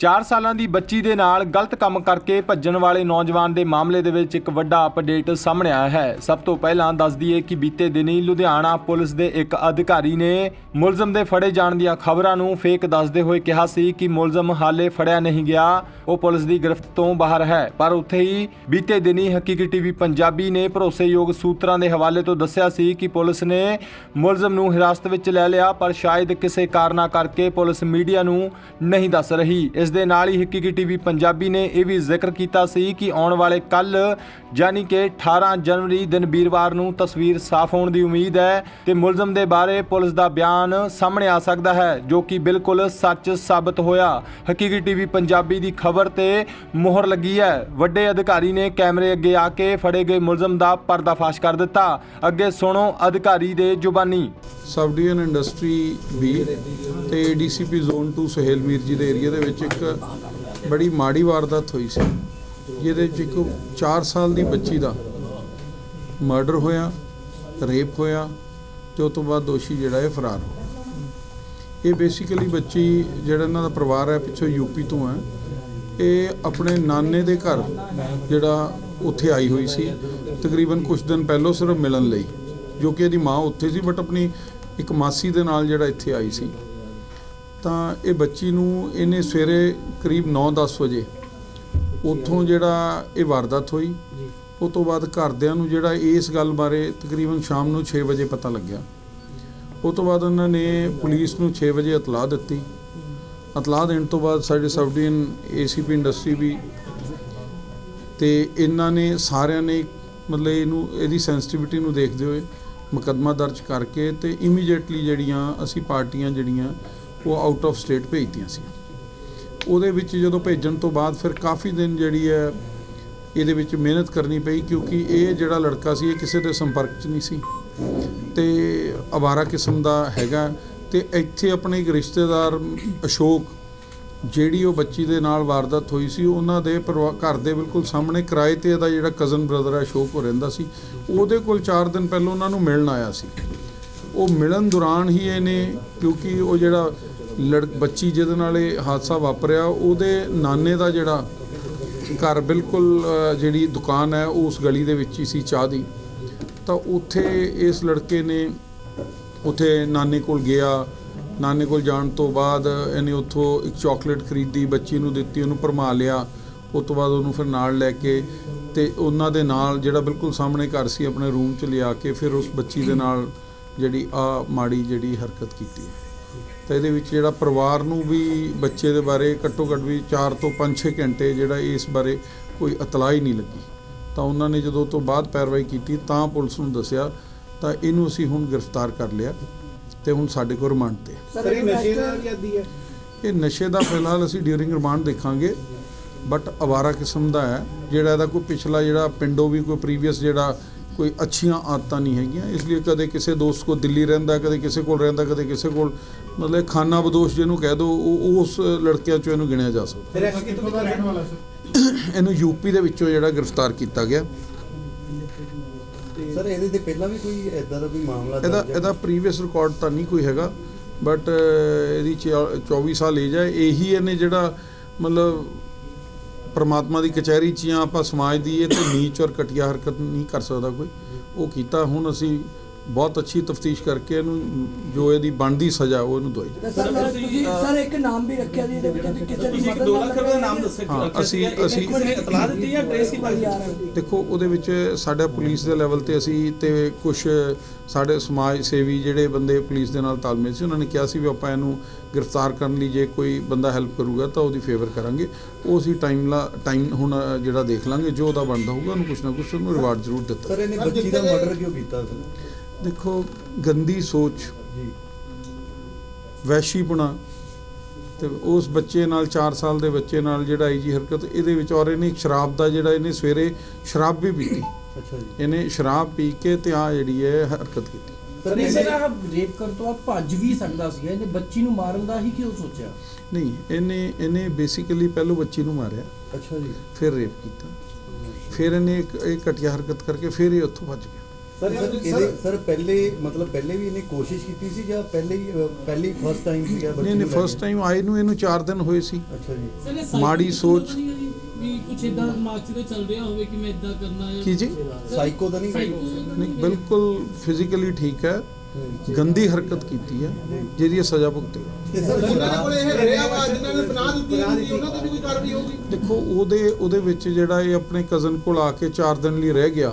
4 ਸਾਲਾਂ ਦੀ ਬੱਚੀ ਦੇ ਨਾਲ ਗਲਤ ਕੰਮ ਕਰਕੇ ਭੱਜਣ ਵਾਲੇ ਨੌਜਵਾਨ ਦੇ ਮਾਮਲੇ ਦੇ ਵਿੱਚ ਇੱਕ ਵੱਡਾ ਅਪਡੇਟ ਸਾਹਮਣੇ ਆਇਆ ਹੈ। ਸਭ ਤੋਂ ਪਹਿਲਾਂ ਦੱਸ ਦਈਏ ਕਿ ਬੀਤੇ ਦਿਨੀ ਲੁਧਿਆਣਾ ਪੁਲਿਸ ਦੇ ਇੱਕ ਅਧਿਕਾਰੀ ਨੇ ਮੁਲਜ਼ਮ ਦੇ ਫੜੇ ਜਾਣ ਦੀਆਂ ਖਬਰਾਂ ਨੂੰ ਫੇਕ ਦੱਸਦੇ ਹੋਏ ਕਿਹਾ ਸੀ ਕਿ ਮੁਲਜ਼ਮ ਹਾਲੇ ਫੜਿਆ ਨਹੀਂ ਗਿਆ। ਉਹ ਪੁਲਿਸ ਦੀ ਗ੍ਰਿਫਤ ਤੋਂ ਬਾਹਰ ਹੈ। ਪਰ ਉੱਥੇ ਹੀ ਬੀਤੇ ਦਿਨੀ ਹਕੀਕੀ ਟੀਵੀ ਪੰਜਾਬੀ ਨੇ ਭਰੋਸੇਯੋਗ ਸੂਤਰਾਂ ਦੇ ਹਵਾਲੇ ਤੋਂ ਦੱਸਿਆ ਸੀ ਕਿ ਪੁਲਿਸ ਨੇ ਮੁਲਜ਼ਮ ਨੂੰ ਹਿਰਾਸਤ ਵਿੱਚ ਲੈ ਲਿਆ, ਪਰ ਸ਼ਾਇਦ ਕਿਸੇ ਕਾਰਨਾ ਕਰਕੇ ਪੁਲਿਸ ਮੀਡੀਆ ਨੂੰ ਨਹੀਂ ਦੱਸ ਰਹੀ। ਇਸ ਇਸ ਦੇ ਨਾਲ ਹੀ ਹਕੀਕੀ ਟੀਵੀ ਪੰਜਾਬੀ ਨੇ ਇਹ ਵੀ ਜ਼ਿਕਰ ਕੀਤਾ ਸੀ ਕਿ ਆਉਣ ਵਾਲੇ ਕੱਲ ਯਾਨੀ ਕਿ 18 ਜਨਵਰੀ ਦਿਨ ਵੀਰਵਾਰ ਨੂੰ ਤਸਵੀਰ ਸਾਫ਼ ਹੋਣ ਦੀ ਉਮੀਦ ਹੈ ਤੇ ਮੁਲਜ਼ਮ ਦੇ ਬਾਰੇ ਪੁਲਿਸ ਦਾ ਬਿਆਨ ਸਾਹਮਣੇ ਆ ਸਕਦਾ ਹੈ, ਜੋ ਕਿ ਬਿਲਕੁਲ ਸੱਚ ਸਾਬਤ ਹੋਇਆ। ਹਕੀਕੀ ਟੀਵੀ ਪੰਜਾਬੀ ਦੀ ਖਬਰ ਤੇ ਮੋਹਰ ਲੱਗੀ ਹੈ। ਵੱਡੇ ਅਧਿਕਾਰੀ ਨੇ ਕੈਮਰੇ ਅੱਗੇ ਆ ਕੇ ਫੜੇ ਗਏ ਮੁਲਜ਼ਮ ਦਾ ਪਰਦਾਫਾਸ਼ ਕਰ ਦਿੱਤਾ। ਅੱਗੇ ਸੁਣੋ ਅਧਿਕਾਰੀ ਦੇ ਜ਼ੁਬਾਨੀ। ਸਬ ਡਿਵੀਜ਼ਨ ਇੰਡਸਟਰੀ ਬੀ ਤੇ ਡੀਸੀਪੀ ਜ਼ੋਨ 2 ਸੁਹੇਲ ਮੀਰ ਜੀ ਦੇ ਏਰੀਆ ਦੇ ਵਿੱਚ ਇੱਕ ਬੜੀ ਮਾੜੀ ਵਾਰਦਾਤ ਹੋਈ ਸੀ, ਜਿਹਦੇ ਵਿੱਚ ਇੱਕ 4 ਸਾਲ ਦੀ ਬੱਚੀ ਦਾ ਮਰਡਰ ਹੋਇਆ, ਰੇਪ ਹੋਇਆ ਤੇ ਉਸ ਤੋਂ ਬਾਅਦ ਦੋਸ਼ੀ ਜਿਹੜਾ ਹੈ ਫਰਾਰ ਹੋ ਇਹ ਬੇਸਿਕਲੀ ਬੱਚੀ ਜਿਹੜਾ ਇਹਨਾਂ ਦਾ ਪਰਿਵਾਰ ਹੈ, ਪਿੱਛੋਂ ਯੂਪੀ ਤੋਂ ਹੈ, ਇਹ ਆਪਣੇ ਨਾਨੇ ਦੇ ਘਰ ਜਿਹੜਾ ਉੱਥੇ ਆਈ ਹੋਈ ਸੀ, ਤਕਰੀਬਨ ਕੁਝ ਦਿਨ ਪਹਿਲਾਂ ਸਿਰਫ ਮਿਲਣ ਲਈ, ਜੋ ਕਿ ਇਹਦੀ ਮਾਂ ਉੱਥੇ ਸੀ ਬਟ ਆਪਣੀ ਇੱਕ ਮਾਸੀ ਦੇ ਨਾਲ ਜਿਹੜਾ ਇੱਥੇ ਆਈ ਸੀ। ਤਾਂ ਇਹ ਬੱਚੀ ਨੂੰ ਇਹਨੇ ਸਵੇਰੇ ਕਰੀਬ 9-10 ਵਜੇ ਉੱਥੋਂ ਜਿਹੜਾ ਇਹ ਵਾਰਦਾਤ ਹੋਈ। ਉਸ ਤੋਂ ਬਾਅਦ ਘਰਦਿਆਂ ਨੂੰ ਜਿਹੜਾ ਇਸ ਗੱਲ ਬਾਰੇ ਤਕਰੀਬਨ ਸ਼ਾਮ ਨੂੰ 6 ਵਜੇ ਪਤਾ ਲੱਗਿਆ। ਉਸ ਤੋਂ ਬਾਅਦ ਉਹਨਾਂ ਨੇ ਪੁਲਿਸ ਨੂੰ 6 ਵਜੇ ਇਤਲਾਹ ਦਿੱਤੀ। ਇਤਲਾਹ ਦੇਣ ਤੋਂ ਬਾਅਦ ਸਾਡੇ ਸਬ ਡਿਵੀਜ਼ਨ ਏਸੀਪੀ ਇੰਡਸਟਰੀ ਵੀ ਤੇ ਇਹਨਾਂ ਨੇ ਸਾਰਿਆਂ ਨੇ ਮਤਲਬ ਇਹਨੂੰ ਇਹਦੀ ਸੈਂਸਿਟੀਵਿਟੀ ਨੂੰ ਦੇਖਦੇ ਹੋਏ ਮੁਕੱਦਮਾ ਦਰਜ ਕਰਕੇ ਤੇ ਇਮੀਡੀਏਟਲੀ ਜਿਹੜੀਆਂ ਅਸੀਂ ਪਾਰਟੀਆਂ ਜਿਹੜੀਆਂ ਉਹ ਆਊਟ ਆਫ ਸਟੇਟ ਭੇਜਤੀਆਂ ਸੀ। ਉਹਦੇ ਵਿੱਚ ਜਦੋਂ ਭੇਜਣ ਤੋਂ ਬਾਅਦ ਫਿਰ ਕਾਫੀ ਦਿਨ ਜਿਹੜੀ ਹੈ, ਇਹਦੇ ਵਿੱਚ ਮਿਹਨਤ ਕਰਨੀ ਪਈ ਕਿਉਂਕਿ ਇਹ ਜਿਹੜਾ ਲੜਕਾ ਸੀ, ਇਹ ਕਿਸੇ ਦੇ ਸੰਪਰਕ 'ਚ ਨਹੀਂ ਸੀ। ਤੇ ਅਵਾਰਾ ਕਿਸਮ ਦਾ ਹੈਗਾ। ਤੇ ਇੱਥੇ ਆਪਣੇ ਇੱਕ ਰਿਸ਼ਤੇਦਾਰ ਅਸ਼ੋਕ, ਜਿਹੜੀ ਉਹ ਬੱਚੀ ਦੇ ਨਾਲ ਵਾਰਦਾਤ ਹੋਈ ਸੀ, ਉਹਨਾਂ ਦੇ ਪਰਿਵਾ- ਘਰ ਦੇ ਬਿਲਕੁਲ ਸਾਹਮਣੇ ਕਿਰਾਏ ਤੇ ਇਹਦਾ ਜਿਹੜਾ ਕਜ਼ਨ ਬ੍ਰਦਰ ਹੈ ਅਸ਼ੋਕ, ਉਹ ਰਹਿੰਦਾ ਸੀ। ਉਹਦੇ ਕੋਲ 4 ਦਿਨ ਪਹਿਲਾਂ ਉਹਨਾਂ ਨੂੰ ਮਿਲਣ ਆਇਆ ਸੀ। ਉਹ ਮਿਲਣ ਦੌਰਾਨ ਹੀ ਇਹਨੇ, ਕਿਉਂਕਿ ਉਹ ਜਿਹੜਾ ਲੜ ਬੱਚੀ ਜਿਹਦੇ ਨਾਲ ਇਹ ਹਾਦਸਾ ਵਾਪਰਿਆ, ਉਹਦੇ ਨਾਨੇ ਦਾ ਜਿਹੜਾ ਘਰ ਬਿਲਕੁਲ ਜਿਹੜੀ ਦੁਕਾਨ ਹੈ, ਉਹ ਉਸ ਗਲੀ ਦੇ ਵਿੱਚ ਹੀ ਸੀ ਚਾਹ ਦੀ। ਤਾਂ ਉੱਥੇ ਇਸ ਲੜਕੇ ਨੇ, ਉੱਥੇ ਨਾਨੇ ਕੋਲ ਗਿਆ। ਨਾਨੇ ਕੋਲ ਜਾਣ ਤੋਂ ਬਾਅਦ ਇਹਨੇ ਉੱਥੋਂ ਇੱਕ ਚਾਕਲੇਟ ਖਰੀਦੀ, ਬੱਚੀ ਨੂੰ ਦਿੱਤੀ, ਉਹਨੂੰ ਭਰਮਾ ਲਿਆ। ਉਸ ਤੋਂ ਬਾਅਦ ਉਹਨੂੰ ਫਿਰ ਨਾਲ ਲੈ ਕੇ ਤੇ ਉਹਨਾਂ ਦੇ ਨਾਲ ਜਿਹੜਾ ਬਿਲਕੁਲ ਸਾਹਮਣੇ ਘਰ ਸੀ, ਆਪਣੇ ਰੂਮ 'ਚ ਲਿਆ ਕੇ ਫਿਰ ਉਸ ਬੱਚੀ ਦੇ ਨਾਲ ਜਿਹੜੀ ਆ ਮਾੜੀ ਜਿਹੜੀ ਹਰਕਤ ਕੀਤੀ। ਤਾਂ ਇਹਦੇ ਵਿੱਚ ਜਿਹੜਾ ਪਰਿਵਾਰ ਨੂੰ ਵੀ ਬੱਚੇ ਦੇ ਬਾਰੇ ਘੱਟੋ ਘੱਟ ਵੀ 4 ਤੋਂ 5-6 ਘੰਟੇ ਜਿਹੜਾ ਇਸ ਬਾਰੇ ਕੋਈ ਇਤਲਾਹ ਹੀ ਨਹੀਂ ਲੱਗੀ ਤਾਂ ਉਹਨਾਂ ਨੇ ਜਦੋਂ ਤੋਂ ਬਾਅਦ ਪੈਰਵਾਈ ਕੀਤੀ ਤਾਂ ਪੁਲਿਸ ਨੂੰ ਦੱਸਿਆ ਤਾਂ ਇਹਨੂੰ ਅਸੀਂ ਹੁਣ ਗ੍ਰਿਫਤਾਰ ਕਰ ਲਿਆ ਤੇ ਹੁਣ ਸਾਡੇ ਕੋਲ ਰਿਮਾਂਡ ਤੇ ਹੈ। ਸਰ ਇਹ ਨਸ਼ੇ ਦਾ ਆਦੀ ਹੈ ਇਹ ਨਸ਼ੇ ਦਾ ਫਿਲਹਾਲ ਅਸੀਂ ਡਿਊਰਿੰਗ ਰਿਮਾਂਡ ਦੇਖਾਂਗੇ ਬਟ ਅਵਾਰਾ ਕਿਸਮ ਦਾ ਹੈ ਜਿਹੜਾ ਇਹਦਾ ਕੋਈ ਪਿਛਲਾ ਜਿਹੜਾ ਪਿੰਡੋਂ ਵੀ ਕੋਈ ਪ੍ਰੀਵੀਅਸ ਜਿਹੜਾ ਕੋਈ ਅੱਛੀਆਂ ਆਦਤਾਂ ਨਹੀਂ ਹੈਗੀਆਂ ਇਸ ਲਈ ਕਦੇ ਕਿਸੇ ਦੋਸਤ ਕੋ ਦਿੱਲੀ ਰਹਿੰਦਾ ਕਦੇ ਕਿਸੇ ਕੋਲ ਰਹਿੰਦਾ ਕਦੇ ਕਿਸੇ ਕੋਲ ਮਤਲਬ ਖਾਨਾ ਬਦੋਸ਼ ਜਿਹਨੂੰ ਕਹਿ ਦੋ ਉਹ ਉਸ ਲੜਕਿਆਂ ਚੋਂ ਇਹਨੂੰ ਗਿਣਿਆ ਜਾ ਸਕਦਾ। ਫਿਰ ਇਹ ਕਿੱਥੋਂ ਦਾ ਰਹਿਣ ਵਾਲਾ ਸਰ ਇਹਨੂੰ ਯੂਪੀ ਦੇ ਵਿੱਚੋਂ ਜਿਹੜਾ ਗ੍ਰਿਫਤਾਰ ਕੀਤਾ ਗਿਆ। ਸਰ ਇਹਦੇ ਤੇ ਪਹਿਲਾਂ ਵੀ ਕੋਈ ਐਦਾਂ ਦਾ ਕੋਈ ਮਾਮਲਾ ਇਹਦਾ? ਇਹਦਾ ਪ੍ਰੀਵੀਅਸ ਰਿਕਾਰਡ ਤਾਂ ਨਹੀਂ ਕੋਈ ਹੈਗਾ ਬਟ ਇਹਦੀ ਚੌ- 24 ਸਾਲ ਏਜ ਹੈ ਇਹੀ ਇਹਨੇ ਜਿਹੜਾ ਮਤਲਬ ਪਰਮਾਤਮਾ ਦੀ ਕਚਹਿਰੀ 'ਚ ਜਾਂ ਆਪਾਂ ਸਮਾਜ ਦੀ ਇਹ ਤੇ ਨੀਚ ਔਰ ਘਟੀਆ ਹਰਕਤ ਨਹੀਂ ਕਰ ਸਕਦਾ ਕੋਈ। ਉਹ ਕੀਤਾ, ਹੁਣ ਅਸੀਂ ਬਹੁਤ ਅੱਛੀ ਤਫਤੀਸ਼ ਕਰਕੇ ਇਹਨੂੰ ਜੋ ਇਹਦੀ ਬਣਦੀ ਸਜ਼ਾ ਉਹ ਇਹਨੂੰ ਦਵਾਈ ਤੇ ਸਰ ਤੁਸੀਂ ਸਰ ਇੱਕ ਨਾਮ ਵੀ ਰੱਖਿਆ ਜੀ ਇਹਦੇ ਵਿੱਚ ਵੀ ਕਿਸੇ ਦੀ ਤੁਸੀਂ ਮਦਦ 2 ਨਾਲ ਲੱਖ ਰੁਪਏ ਦਾ ਨਾਮ ਦੱਸਿਆ ਹਾਂ, ਰੱਖਿਆ ਅਸੀਂ- ਸੀਗਾ। ਅਸੀਂ- ਇੱਕ ਵਾਰੀ ਇਤਲਾਹ ਦਿੱਤੀ ਜਾਂ ਟ੍ਰੇਸ ਕੀਤਾ ਸੀ? ਯਾਰ ਦੇਖੋ ਉਹਦੇ ਵਿੱਚ ਸਾਡਾ ਪੁਲਿਸ ਦੇ ਲੈਵਲ ਤੇ ਅਸੀਂ ਤੇ ਕੁਝ ਸਾਡੇ ਸਮਾਜ ਸੇਵੀ ਜਿਹੜੇ ਬੰਦੇ ਪੁਲਿਸ ਦੇ ਨਾਲ ਤਾਲਮੇਲ ਸੀ ਉਹਨਾਂ ਨੇ ਕਿਹਾ ਸੀ ਵੀ ਆਪਾਂ ਇਹਨੂੰ ਗ੍ਰਿਫਤਾਰ ਕਰਨ ਲਈ ਜੇ ਕੋਈ ਬੰਦਾ ਹੈਲਪ ਕਰੂਗਾ ਤਾਂ ਉਹਦੀ ਫੇਵਰ ਕਰਾਂਗੇ ਉਹ ਅਸੀਂ ਟਾਈਮ ਲਾ ਟਾਈਮ ਹੁਣ ਜਿਹੜਾ ਦੇਖ ਲਾਂਗੇ ਜੋ ਉਹਦਾ ਬਣਦਾ ਹੋਊਗਾ ਉਹਨੂੰ ਕੁਝ ਨਾ ਕੁਝ ਉਹਨੂੰ ਰਿਵਾਰਡ ਜ਼ਰੂਰ ਦਿੱਤਾ ਸਰ ਇਹਨੇ ਬੱਚੀ ਦਾ ਮਰਡਰ ਕਿਉਂ ਕੀਤਾ ਸਰ ਦੇਖੋ ਗੰਦੀ ਸੋਚ ਜੀ। ਵੈਸ਼ੀਪੁਣਾ ਤੇ ਉਸ ਬੱਚੇ ਨਾਲ 4 ਸਾਲ ਦੇ ਬੱਚੇ ਨਾਲ ਜਿਹੜਾ ਇਹ ਜੀ ਹਰਕਤ ਇਹਦੇ ਵਿੱਚ ਔਰ ਇਹਨੇ ਸ਼ਰਾਬ ਦਾ ਜਿਹੜਾ ਇਹਨੇ ਸਵੇਰੇ ਸ਼ਰਾਬ ਵੀ ਪੀਤੀ। ਅੱਛਾ ਜੀ। ਇਹਨੇ ਸ਼ਰਾਬ ਪੀ ਕੇ ਤੇ ਆ ਜਿਹੜੀ ਹੈ ਹਰਕਤ ਕੀਤੀ। ਸਰ ਸਰ ਰੇਪ ਕਰਨ ਤੋਂ ਬਾਅਦ ਭੱਜ ਵੀ ਸਕਦਾ ਸੀ। ਇਹਨੇ ਬੱਚੀ ਨੂੰ ਮਾਰਨ ਦਾ ਹੀ ਕਿਉਂ ਸੋਚਿਆ? ਨਹੀਂ ਇਹਨੇ ਇਹਨੇ ਬੇਸਿਕਲੀ ਪਹਿਲੋਂ ਬੱਚੀ ਨੂੰ ਮਾਰਿਆ। ਅੱਛਾ ਜੀ। ਫਿਰ ਰੇਪ ਕੀਤਾ। ਫਿਰ ਇਹਨੇ ਇੱਕ ਇਹ ਘਟੀਆ ਹਰਕਤ ਕਰਕੇ ਫਿਰ ਇਹ ਉੱਥੋਂ ਭੱਜ ਗਿਆ। ਸਰ ਸਰ ਇਹਦੇ ਸਰ ਪਹਿਲੇ ਮਤਲਬ ਪਹਿਲੇ ਵੀ ਇਹਨੇ ਕੋਸ਼ਿਸ਼ ਕੀਤੀ ਸੀ ਜਾਂ ਪਹਿਲੇ ਹੀ ਪਹਿਲੀ ਫਸਟ ਟਾਈਮ ਸੀਗਾ ਬੱਚੇ ਨਹੀਂ ਨਹੀਂ ਫਸਟ? ਟਾਈਮ ਆਏ ਨੂੰ ਇਹਨੂੰ 4 ਦਿਨ ਹੋਏ ਸੀ। ਅੱਛਾ ਜੀ। ਮਾੜੀ ਸੋਚ ਵੀ ਕੁਛ ਇਦਾਂ ਦਿਮਾਗ 'ਚ ਤੇ ਚੱਲ ਰਿਹਾ ਹੋਵੇ ਕਿ ਮੈਂ ਇਦਾਂ ਕਰਨਾ ਹੈ। ਕੀ ਜੀ? ਸਾਈਕੋ ਤਾਂ ਨਹੀਂ ਨਹੀਂ ਬਿਲਕੁਲ ਫਿਜ਼ੀਕਲੀ ਠੀਕ ਹੈ। ਗੰਦੀ ਹਰਕਤ ਕੀਤੀ ਹੈ ਜਿਹਦੀ ਇਹ ਸਜ਼ਾ ਭੁਗਤੇ ਤੇ ਸਰ ਕੋਲ ਇਹ ਰਿਹਾ ਵਾ ਜਿਨ੍ਹਾਂ ਨੇ ਬਣਾ ਦਿੱਤੀ ਹੁੰਦੀ ਉਹਨਾਂ ਤੇ ਵੀ ਕੋਈ ਕਾਰਵਾਈ ਹੋਊਗੀ। ਦੇਖੋ ਉਹਦੇ ਉਹਦੇ ਵਿੱਚ ਜਿਹੜਾ ਇਹ ਆਪਣੇ ਕਜ਼ਨ ਕੋਲ ਆ ਕੇ 4 ਦਿਨ ਲਈ ਰਹਿ ਗਿਆ।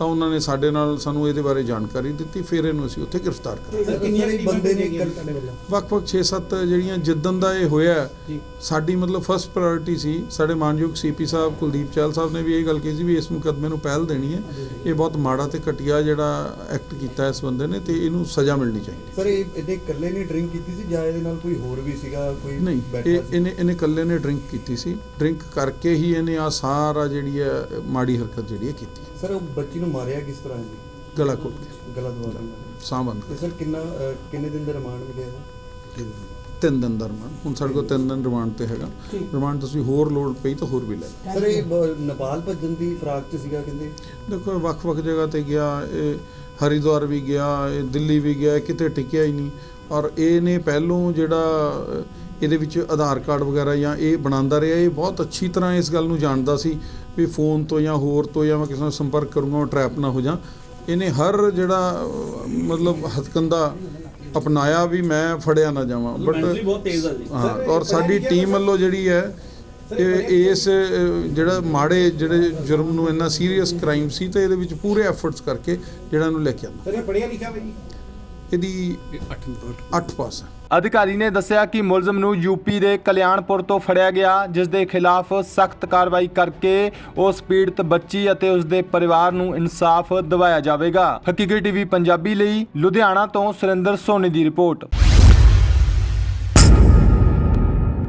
ਤਾਂ ਉਹਨਾਂ ਨੇ ਸਾਡੇ ਨਾਲ ਸਾਨੂੰ ਇਹਦੇ ਬਾਰੇ ਜਾਣਕਾਰੀ ਦਿੱਤੀ ਫਿਰ ਇਹਨੂੰ ਅਸੀਂ ਉੱਥੇ ਗ੍ਰਿਫਤਾਰ ਕਰ ਸਰ ਕਿੰਨੀਆਂ ਬੰਦੇ ਨੇ ਕੱਲ ਵੱਖ-ਵੱਖ 6-7 ਜਿਹੜੀਆਂ ਜਿੱਦਣ ਦਾ ਇਹ ਹੋਇਆ ਸਾਡੀ ਮਤਲਬ ਫਸਟ ਪ੍ਰਾਇੋਰਟੀ ਸੀ ਸਾਡੇ ਮਾਨਯੋਗ ਸੀਪੀ ਸਾਹਿਬ ਕੁਲਦੀਪ ਚਾਲ ਸਾਹਿਬ ਨੇ ਵੀ ਇਹ ਗੱਲ ਕਹੀ ਸੀ ਵੀ ਇਸ ਮੁਕੱਦਮੇ ਨੂੰ ਪਹਿਲ ਦੇਣੀ ਹੈ। ਇਹ ਬਹੁਤ ਮਾੜਾ ਤੇ ਘਟੀਆ ਜਿਹੜਾ ਐਕਟ ਕੀਤਾ ਇਸ ਬੰਦੇ ਨੇ ਤੇ ਇਹਨੂੰ ਸਜ਼ਾ ਮਿਲਣੀ ਚਾਹੀਦੀ ਸਰ ਇਹ ਇਹਨੇ ਇਕੱਲੇ ਨੇ ਡਰਿੰਕ ਕੀਤੀ ਸੀ ਜਾਂ ਇਹਦੇ ਨਾਲ ਕੋਈ ਹੋਰ ਵੀ ਸੀਗਾ ਕੋਈ ਨਹੀਂ ਇਹਨੇ ਇਹਨੇ ਇਕੱਲੇ ਨੇ ਡਰਿੰਕ ਕੀਤੀ ਸੀ। ਡਰਿੰਕ ਕਰਕੇ ਹੀ ਇਹਨੇ ਆ ਸਾਰਾ ਜਿਹੜੀ ਹੈ ਮਾੜੀ ਹਰਕਤ ਜਿਹੜੀ ਹੈ ਕੀਤੀ ਸਰ ਉਹ ਬੱਚੀ ਨੂੰ ਮਾਰਿਆ ਕਿਸ ਤਰ੍ਹਾਂ ਜੀ? ਗਲਾ ਘੁੱਟ ਕੇ। ਗਲਤ ਦਵਾ ਕੇ। ਸਾਹ ਬੰਦ ਤੇ ਸਰ ਕਿੰਨਾ ਕਿੰਨੇ ਦਿਨ ਦਾ ਰਿਮਾਂਡ ਮਿਲਿਆ ਹੈ ਤਿੰਨ ਦਿਨ ਦਾ ਰਿਮਾਂਡ। ਹੁਣ ਸਾਡੇ ਕੋਲ ਤਿੰਨ ਦਿਨ ਰਿਮਾਂਡ ਤੇ ਹੈਗਾ। ਰਿਮਾਂਡ ਤੁਸੀਂ ਹੋਰ ਲੋਡ ਪਈ ਤਾਂ ਹੋਰ ਵੀ ਲੈ ਲਓ। ਸਰ ਇਹ ਬ- ਨੇਪਾਲ ਭੱਜਣ ਦੀ ਫਰਾਕ ਚ ਸੀਗਾ ਕਹਿੰਦੇ? ਦੇਖੋ ਇਹ ਵੱਖ-ਵੱਖ ਜਗ੍ਹਾ ਤੇ ਗਿਆ ਇਹ ਹਰਿਦੁਆਰ ਵੀ ਗਿਆ ਇਹ ਦਿੱਲੀ ਵੀ ਗਿਆ ਇਹ ਕਿਤੇ ਟਿਕਿਆ ਹੀ ਨਹੀਂ। ਔਰ ਇਹਨੇ ਪਹਿਲੋਂ ਜਿਹੜਾ ਅਹ, ਇਹਦੇ ਵਿੱਚ ਆਧਾਰ ਕਾਰਡ ਵਗੈਰਾ ਜਾਂ ਇਹ ਬਣਾਉਂਦਾ ਰਿਹਾ। ਇਹ ਬਹੁਤ ਅੱਛੀ ਤਰ੍ਹਾਂ ਇਸ ਗੱਲ ਨੂੰ ਜਾਣਦਾ ਸੀ ਵੀ ਫੋਨ ਤੋਂ ਜਾਂ ਹੋਰ ਤੋਂ ਜਾਂ ਮੈਂ ਕਿਸੇ ਨਾਲ ਸੰਪਰਕ ਕਰੂੰਗਾ ਟਰੈਪ ਨਾ ਹੋ ਜਾ। ਇਹਨੇ ਹਰ ਜਿਹੜਾ ਮਤਲਬ ਹਥਕੰਦਾ ਅਪਣਾਇਆ ਵੀ ਮੈਂ ਫੜਿਆ ਨਾ ਜਾਵਾਂ। ਬਟ ਬਹੁਤ ਤੇਜ਼ ਆ ਜੀ। ਹਾਂ ਔਰ ਸਾਡੀ ਟੀਮ ਵੱਲੋਂ ਜਿਹੜੀ ਹੈ ਇਹ ਇਸ ਜਿਹੜਾ ਮਾੜੇ ਜਿਹੜੇ ਜੁਰਮ ਨੂੰ ਇੰਨਾ ਸੀਰੀਅਸ ਕ੍ਰਾਈਮ ਸੀ ਤੇ ਇਹਦੇ ਵਿੱਚ ਪੂਰੇ ਐਫਰਟਸ ਕਰਕੇ ਜਿਹੜਾ ਇਹਨੂੰ ਲੈ ਕੇ ਆਂਦਾ ਸਰ ਇਹ ਪੜਿਆ ਲਿਖਿਆ ਬਈ ਇਹਦੀ 8 ਪਾਸ ਹੈ। ਅਧਿਕਾਰੀ ਨੇ ਦੱਸਿਆ ਕਿ ਮੁਲਜ਼ਮ ਨੂੰ ਯੂਪੀ ਦੇ ਕਲਿਆਣਪੁਰ ਤੋਂ ਫੜਿਆ ਗਿਆ, ਜਿਸ ਦੇ ਖਿਲਾਫ ਸਖਤ ਕਾਰਵਾਈ ਕਰਕੇ ਉਸ ਪੀੜਤ ਬੱਚੀ ਅਤੇ ਉਸ ਦੇ ਪਰਿਵਾਰ ਨੂੰ ਇਨਸਾਫ ਦਿਵਾਇਆ ਜਾਵੇਗਾ। ਹਕੀਕੀ ਟੀਵੀ ਪੰਜਾਬੀ ਲਈ ਲੁਧਿਆਣਾ ਤੋਂ ਸੁਰਿੰਦਰ ਸੋਨੀ ਦੀ ਰਿਪੋਰਟ।